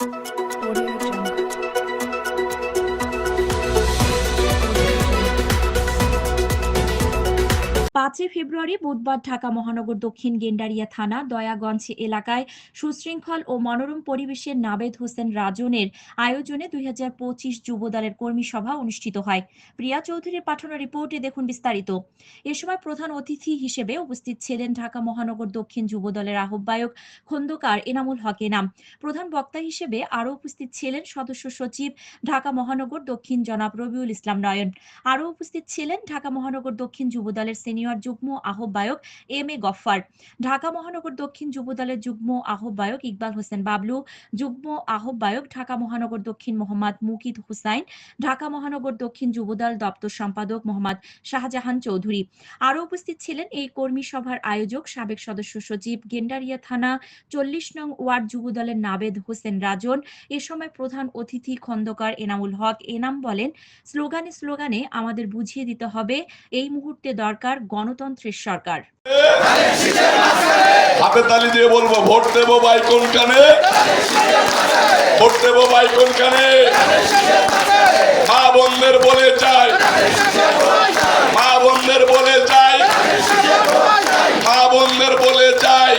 Música পাঁচই ফেব্রুয়ারি বুধবার ঢাকা মহানগর দক্ষিণ গেন্ডারিয়া থানা, দয়াগঞ্জ এলাকায় সুশৃঙ্খল ও মনোরম পরিবেশের নাবেদ হোসেন রাজনের আয়োজনে দুই হাজার পঁচিশ যুবদলের কর্মী সভা অনুষ্ঠিত হয়। প্রিয়া চৌধুরীর পাঠানো রিপোর্টে দেখুন বিস্তারিত। এ সময় প্রধান অতিথি হিসেবে উপস্থিত ছিলেন ঢাকা মহানগর দক্ষিণ যুবদলের আহ্বায়ক খন্দকার এনামুল হক এনাম। প্রধান বক্তা হিসেবে আরও উপস্থিত ছিলেন সদস্য সচিব ঢাকা মহানগর দক্ষিণ জনাব রবিউল ইসলাম নয়ন আরও উপস্থিত ছিলেন ঢাকা মহানগর দক্ষিণ যুবদলের সিনিয়র যুগ্ম আহ্বায়ক এম এ গফফার। ঢাকা মহানগর দক্ষিণ যুবদলের যুগ্ম আহ্বায়ক ইকবাল হোসেন বাবলু, যুগ্ম আহ্বায়ক ঢাকা মহানগর দক্ষিণ মোহাম্মদ মুকিদ হুসাইন, ঢাকা মহানগর দক্ষিণ যুবদল দপ্তর সম্পাদক মোহাম্মদ শাহজাহান চৌধুরী। আরও উপস্থিত ছিলেন এই কর্মী সভার আয়োজক সাবেক সদস্য সচিব গেন্ডারিয়া থানা চল্লিশ নং ওয়ার্ড যুবদলের নাবেদ হোসেন রাজন, এ সময় প্রধান অতিথি খন্দকার এনামুল হক এনাম বলেন, স্লোগানে স্লোগানে আমাদের বুঝিয়ে দিতে হবে, এই মুহূর্তে দরকার গণতন্ত্রের সরকার। হাতে তালি দিয়ে বলব, ভোট দেবো বাই কোন। কানে ভোট দেবো বাই কোন কানে। মা বন্ধের বলে চাই। মা বন্ধের বলে চাই। মা বন্ধের বলে চাই।